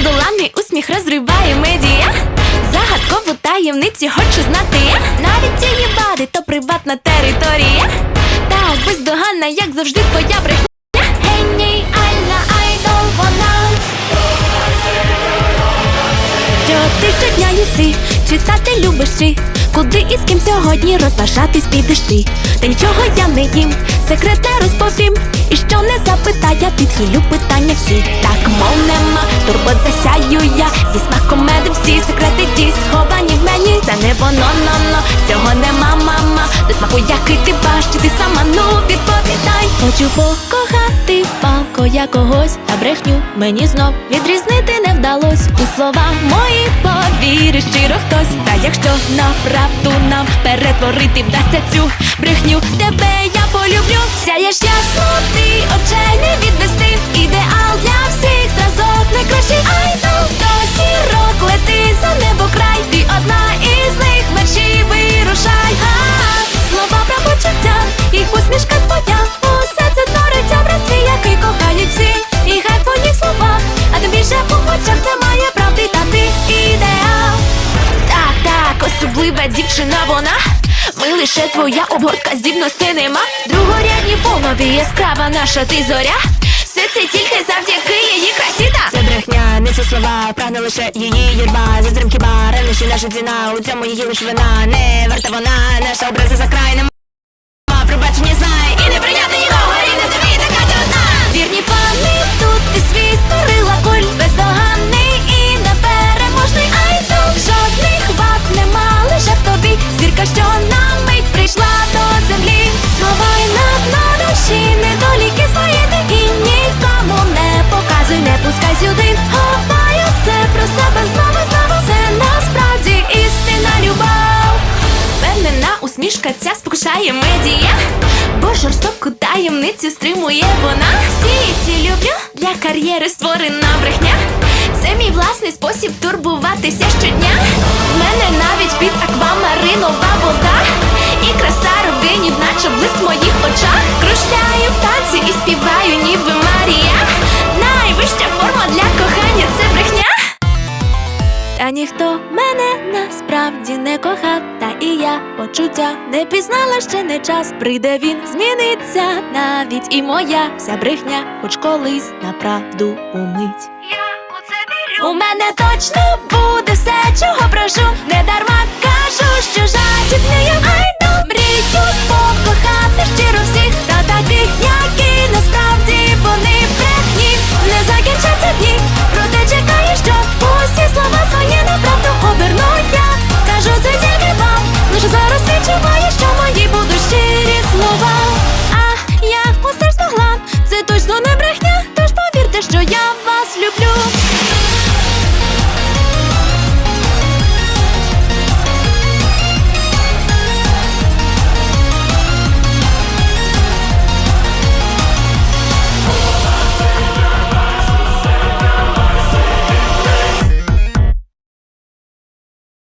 Нездоланний усміх розриває медіа. Загадкову таємниці хочу знати. я. Навіть її вади, то приватна територія. Так бездоганна, як завжди, твоя брехня. Геніальна айдол вона. Що ти щодня їси, читати любиш чи Куди і з ким сьогодні розважатись підеш ти Та нічого я не їм, секрет не розповім І що не запитай, я підхилю питання всі Так мов нема, турбот засяю я. Зі смаком меду всі секрети ті сховані в мені. Це не воно, но, но, цього нема, мама. До смаку який ти баш, чи ти сама, ну відповідай. Хочу покохати палко я когось Та брехню. Мені знов відрізнити не вдалось. У слова мої повірить щиро хтось. Та якщо на правду нам перетворити вдасться цю брехню Тебе я дівчина вона? Ми лише твоя обгортка здібності нема. Другорядні фонові, яскрава наша ти зоря. Все це тільки завдяки її красі та Це брехня, не це слова, прагне лише її єрба. Заздрим хіба, ревнощі наша ціна У цьому її лиш вина, не варта вона Наша образа за що на мить прийшла до землі. Слова й на душі, недоліки свої ти І нікому не показуй, не пускай сюди. Ховай усе про себе знову, знову. Це насправді істинна любов. Впевнена усмішка ця спокушає медіа. Бо жорстоку таємницю стримує вона. Всі ці люблю для кар'єри створена брехня. Це мій власний спосіб турбуватися щодня наче блиск в моїх очах Кружляю в танці і співаю ніби Марія Найвища форма для кохання це брехня та ніхто мене насправді не кохав, та і я почуття не пізнала ще не час. Прийде він, зміниться навіть і моя вся брехня, хоч колись на правду умить. Я у це вірю У мене точно буде все, чого прошу. Не дарма кажу, що жадібний я айдол Мрію я вас люблю.